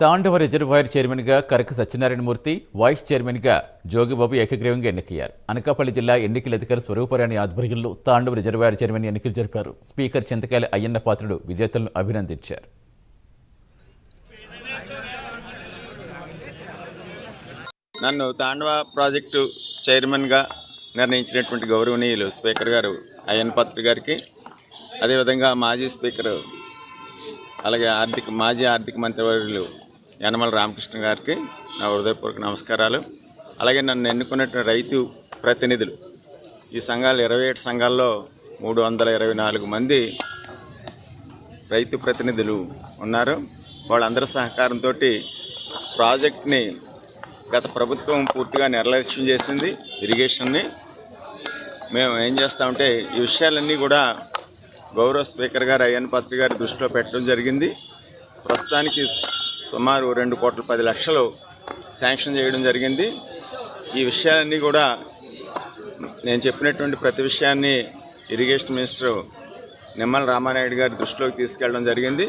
తాండవ reservoir చైర్మన్గా Karaka Satyanarayana Murthy vice చైర్మన్గా జోగిబాబు ఏకగ్రీవంగా ఎన్నికయ్యారు. అనకాపల్లి జిల్లా ఎన్నికల అధికారి స్వరూపరాణి ఆధ్వర్యంలో తాండవ రిజర్వాయర్ చైర్మన్ ఎన్నికలు జరిపారు. స్పీకర్ చింతకాయల అయ్యన్న పాత్రుడు విజేతలను అభినందించారు. నన్ను తాండవ ప్రాజెక్టు చైర్మన్గా నిర్ణయించినటువంటి గౌరవనీయులు స్పీకర్ గారు అయ్యన్న పాత్ర గారికి అదేవిధంగా మాజీ స్పీకరు అలాగే ఆర్థిక మాజీ ఆర్థిక మంత్రివర్యులు యనమల రామకృష్ణ గారికి నా హృదయపూర్వక నమస్కారాలు. అలాగే నన్ను ఎన్నుకున్నటువంటి రైతు ప్రతినిధులు. ఈ సంఘాలు ఇరవై ఏడు సంఘాల్లో మూడు వందల ఇరవై నాలుగు మంది రైతు ప్రతినిధులు ఉన్నారు. వాళ్ళందరి సహకారంతో ప్రాజెక్ట్ని గత ప్రభుత్వం పూర్తిగా నిర్లక్ష్యం చేసింది ఇరిగేషన్ని. మేము ఏం చేస్తామంటే ఈ విషయాలన్నీ కూడా గౌరవ స్పీకర్ గారు అయ్యన్ పత్రి గారి దృష్టిలో పెట్టడం జరిగింది. ప్రస్తుతానికి సుమారు రెండు కోట్ల పది లక్షలు శాంక్షన్ చేయడం జరిగింది. ఈ విషయాలన్నీ కూడా నేను చెప్పినటువంటి ప్రతి విషయాన్ని ఇరిగేషన్ మినిస్టర్ నిమ్మల రామానాయుడు గారి దృష్టిలోకి తీసుకెళ్ళడం జరిగింది.